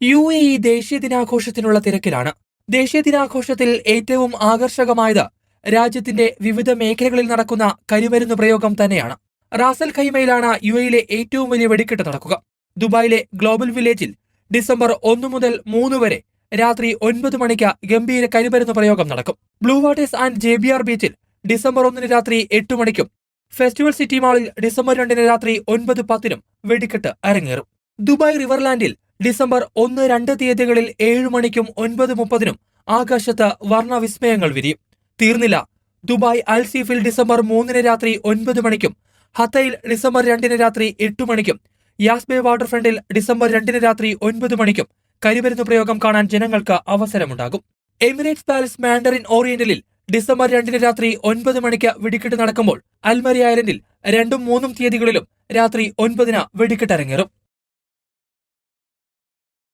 U A E ദേശീയ ദിനാഘോഷത്തിനുള്ള തിരക്കിലാണ്. ദേശീയ ദിനാഘോഷത്തിൽ ഏറ്റവും ആകർഷകമായത് രാജ്യത്തിന്റെ വിവിധ മേഖലകളിൽ നടക്കുന്ന കരിമരുന്ന് പ്രയോഗം തന്നെയാണ്. റാസൽ ഖൈമയിലാണ് യു എയിലെ ഏറ്റവും വലിയ വെടിക്കെട്ട് നടക്കുക. ദുബായിലെ ഗ്ലോബൽ വില്ലേജിൽ ഡിസംബർ ഒന്ന് മുതൽ മൂന്ന് വരെ രാത്രി ഒൻപത് മണിക്ക് ഗംഭീര കരിമരുന്ന് പ്രയോഗം നടക്കും. Blue waters and J B R ബീച്ചിൽ ഡിസംബർ ഒന്നിന് രാത്രി എട്ട് മണിക്കും ഫെസ്റ്റിവൽ സിറ്റി മാളിൽ ഡിസംബർ രണ്ടിന് രാത്രി ഒൻപത് പത്തിനും വെടിക്കെട്ട് അരങ്ങേറും. ദുബായ് റിവർലാൻഡിൽ ഡിസംബർ ഒന്ന് രണ്ട് തീയതികളിൽ ഏഴ് മണിക്കും ഒൻപത് മുപ്പതിനും ആകാശത്ത് വർണവിസ്മയങ്ങൾ വിരിയും. തീർന്നില്ല. ദുബായ് അൽസീഫിൽ ഡിസംബർ മൂന്നിന് രാത്രി ഒൻപത് മണിക്കും ഹത്തയിൽ ഡിസംബർ രണ്ടിന് രാത്രി എട്ട് മണിക്കും യാസ്ബേ വാട്ടർ ഫ്രണ്ടിൽ ഡിസംബർ രണ്ടിന് രാത്രി ഒൻപത് മണിക്കും കരിമരുന്ന് പ്രയോഗം കാണാൻ ജനങ്ങൾക്ക് അവസരമുണ്ടാകും. എമിറേറ്റ്സ് പാലസ് മാൻഡറിൻ ഓറിയന്റലിൽ ഡിസംബർ രണ്ടിന് രാത്രി ഒൻപത് മണിക്ക് വെടിക്കെട്ട് നടക്കുമ്പോൾ അൽമരി ഐലൻഡിൽ രണ്ടും മൂന്നും തീയതികളിലും രാത്രി ഒൻപതിന് വെടിക്കെട്ട് അരങ്ങേറും.